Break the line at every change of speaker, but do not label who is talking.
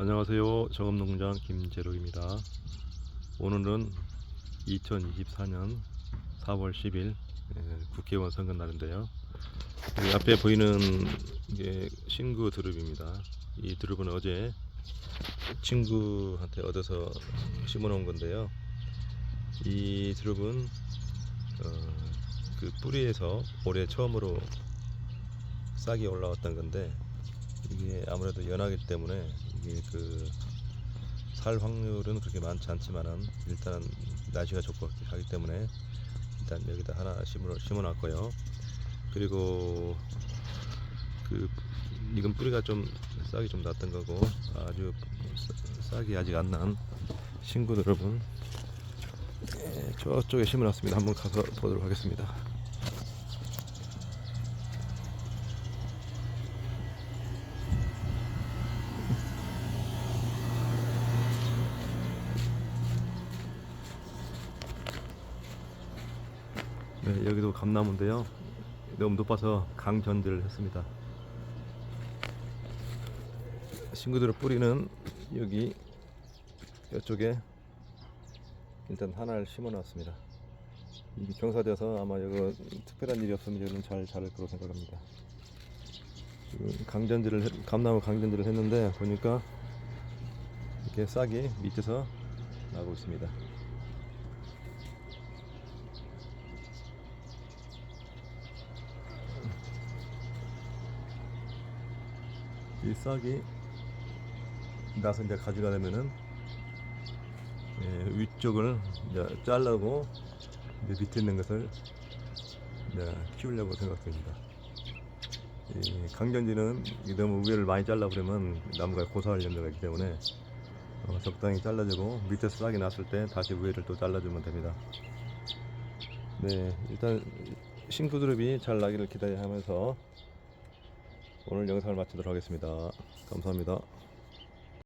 안녕하세요. 정업농장 김재록입니다. 오늘은 2024년 4월 10일 예, 국회의원 선거 날인데요. 앞에 보이는 게 신구 드릅입니다. 이 드릅은 어제 친구한테 얻어서 심어 놓은 건데요. 이 드릅은 어, 그 뿌리에서 올해 처음으로 싹이 올라왔던 건데 이게 아무래도 연하기 때문에 이게 그 살 확률은 그렇게 많지 않지만은 일단은 날씨가 좋고 하기 때문에 일단 여기다 하나 심어 심어놨고요. 그리고 그 이건 뿌리가 좀 싹이 좀 났던 거고 아주 싹- 싹이 아직 안 난 친구들 여러분 예, 저쪽에 심어놨습니다. 한번 가서 보도록 하겠습니다. 네, 여기도 감나무인데요. 너무 높아서 강전지를 했습니다. 친구들의 뿌리는 여기 이쪽에 일단 하나를 심어놨습니다. 이게 경사되어서 아마 이거 특별한 일이 없으면 잘 자랄 거로 생각합니다. 강전지를 했- 감나무 강전지를 했는데 보니까 이렇게 싹이 밑에서 나고 있습니다. 이 싹이 나서 이제 가져가려면은 예, 위쪽을 이제 잘라고 이제 밑에 있는 것을 이제 키우려고 생각 됩니다. 이 강전지는 이 너무 위를 많이 잘라 버리면 나무가 고사할 염려가 있기 때문에 어, 적당히 잘라주고 밑에 싹이 났을 때 다시 위를 또 잘라주면 됩니다. 네, 일단 신구드롭이 잘 나기를 기대하면서 오늘 영상을 마치도록 하겠습니다. 감사합니다.